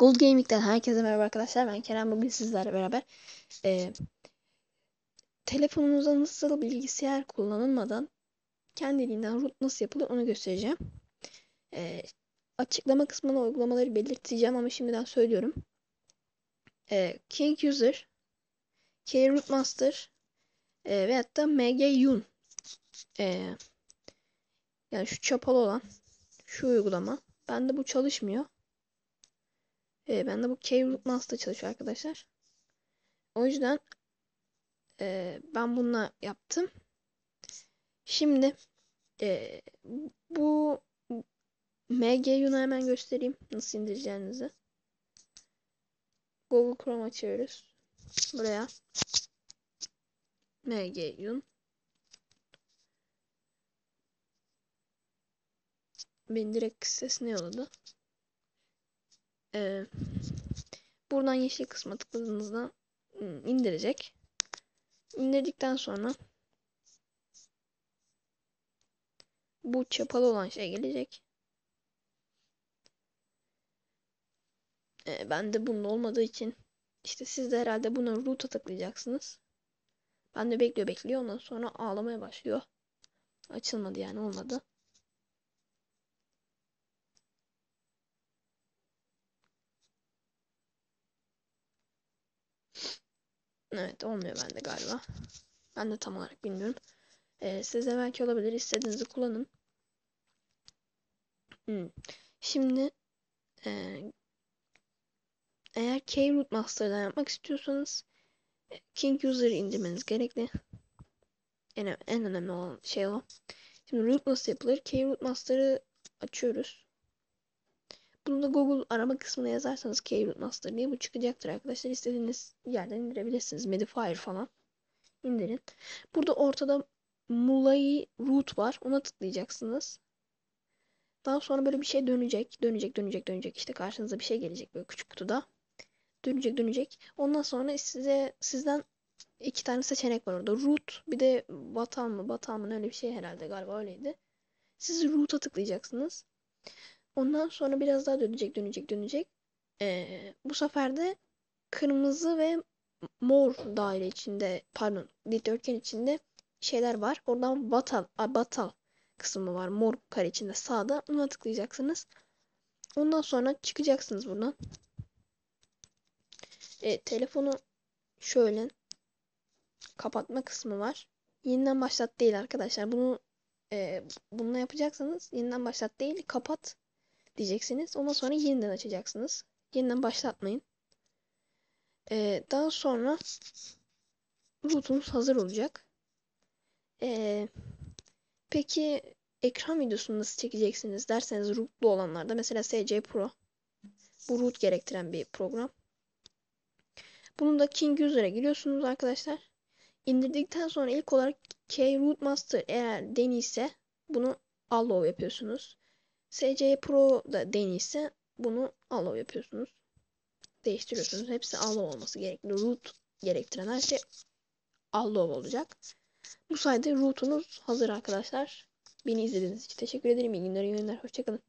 Gold Gaming'den herkese merhaba arkadaşlar. Ben Kerem. Bugün sizlerle beraber e, telefonunuza nasıl bilgisayar kullanılmadan kendiliğinden root nasıl yapılır onu göstereceğim. E, açıklama kısmına uygulamaları belirteceğim ama şimdiden söylüyorum. E, King User, K Master e, ve hatta MGUn e, yani şu çapalı olan şu uygulama. Bende bu çalışmıyor. E, ben de bu Cave Master çalışıyor arkadaşlar. O yüzden e, ben bununla yaptım. Şimdi e, bu MGU'nu hemen göstereyim. Nasıl indireceğinizi. Google Chrome açıyoruz. Buraya. MGU'n. Beni direkt sesine yolladı. Ee, buradan yeşil kısma tıkladığınızda hmm, indirecek. İndirdikten sonra bu çapalı olan şey gelecek. Ee, ben de bunun olmadığı için işte siz de herhalde buna root'a tıklayacaksınız. Ben de bekliyor bekliyor ondan sonra ağlamaya başlıyor. Açılmadı yani olmadı. Evet olmuyor bende galiba. Ben de tam olarak bilmiyorum. Ee, size belki olabilir. İstediğinizi kullanın. Hmm. Şimdi e, eğer K-Root Master'dan yapmak istiyorsanız e, King User'ı indirmeniz gerekli. En, en önemli olan şey o. Şimdi root nasıl yapılır? K-Root Master'ı açıyoruz. Bunu Google arama kısmına yazarsanız Keyroot Master diye bu çıkacaktır arkadaşlar. İstediğiniz yerden indirebilirsiniz. Medifier falan indirin. Burada ortada Mulai root var. Ona tıklayacaksınız. Daha sonra böyle bir şey dönecek. Dönecek, dönecek, dönecek. İşte karşınıza bir şey gelecek böyle küçük kutuda. Dönecek, dönecek. Ondan sonra size sizden iki tane seçenek var orada. Root bir de Batal mı? Batal mı? Öyle bir şey herhalde galiba öyleydi. Siz root'a tıklayacaksınız. Ondan sonra biraz daha dönecek dönecek dönecek. Ee, bu sefer de kırmızı ve mor daire içinde pardon dikdörtgen içinde şeyler var. Oradan batal, batal kısmı var. Mor kare içinde sağda. Ona tıklayacaksınız. Ondan sonra çıkacaksınız buradan. E, telefonu şöyle kapatma kısmı var. Yeniden başlat değil arkadaşlar. Bunu e, bununla yapacaksanız yeniden başlat değil kapat diyeceksiniz. Ondan sonra yeniden açacaksınız. Yeniden başlatmayın. Ee, daha sonra routunuz hazır olacak. Ee, peki ekran videosunu nasıl çekeceksiniz derseniz rootlu olanlarda mesela SC Pro bu root gerektiren bir program. Bunu da King User'a giriyorsunuz arkadaşlar. İndirdikten sonra ilk olarak K Root Master eğer deniyse bunu allow yapıyorsunuz. SC Pro da deniyse bunu allow yapıyorsunuz. Değiştiriyorsunuz. Hepsi allow olması gerekli. Root gerektiren her şey allow olacak. Bu sayede root'unuz hazır arkadaşlar. Beni izlediğiniz için teşekkür ederim. İyi günler, iyi günler. Hoşçakalın.